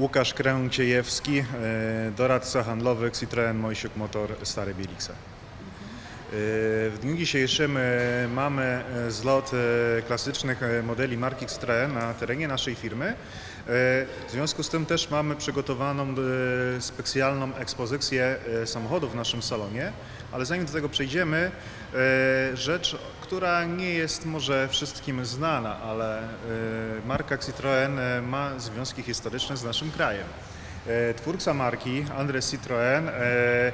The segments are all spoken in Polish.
Łukasz Kręciejewski, e, doradca handlowy Citroen Mojsiuk Motor Stare Bielice. W dniu dzisiejszym e, mamy e, zlot e, klasycznych modeli marki Citroen na terenie naszej firmy. W związku z tym też mamy przygotowaną specjalną ekspozycję samochodów w naszym salonie, ale zanim do tego przejdziemy, rzecz, która nie jest może wszystkim znana, ale marka Citroen e, ma związki historyczne z naszym krajem. E, Twórca marki, Andres Citroen, e, e,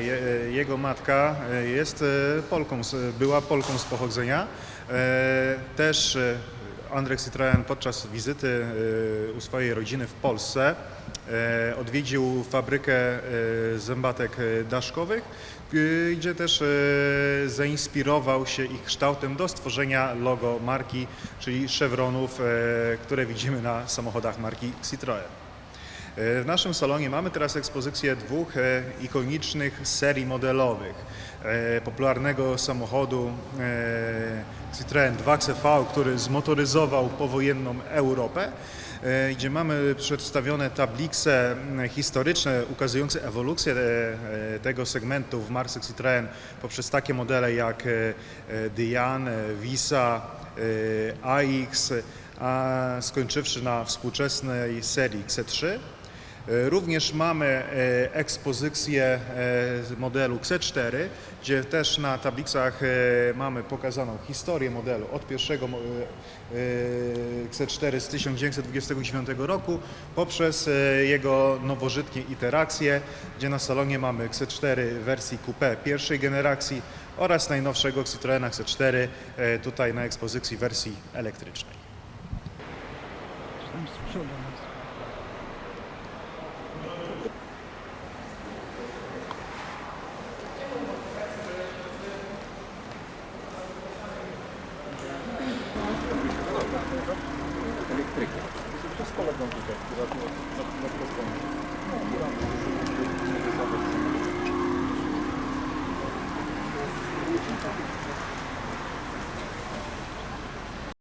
je- jego matka jest Polką, była Polką z pochodzenia. Też Andrzej Citroen podczas wizyty u swojej rodziny w Polsce odwiedził fabrykę zębatek daszkowych, gdzie też zainspirował się ich kształtem do stworzenia logo marki, czyli chevronów, e, które widzimy na samochodach marki Citroen. W naszym salonie mamy teraz ekspozycję dwóch e, ikonicznych serii modelowych. E, Popularnego samochodu e, Citroën 2CV, który zmotoryzował powojenną Europę, gdzie mamy przedstawione tablice historyczne ukazujące ewolucję tego segmentu w marce Citroën poprzez takie modele jak Diane, Visa, AX, a skończywszy na współczesnej serii C3. E, Również mamy e, ekspozycję e, modelu C4, gdzie też na tablicach mamy pokazaną historię modelu od pierwszego mo- e, e, C4 z 1929 roku poprzez jego nowożytnie iteracje, gdzie na salonie mamy C4 w wersji coupé pierwszej generacji oraz najnowszego Citroena C4 e, tutaj na ekspozycji wersji elektrycznej. Tam z przodu jest. elektryka.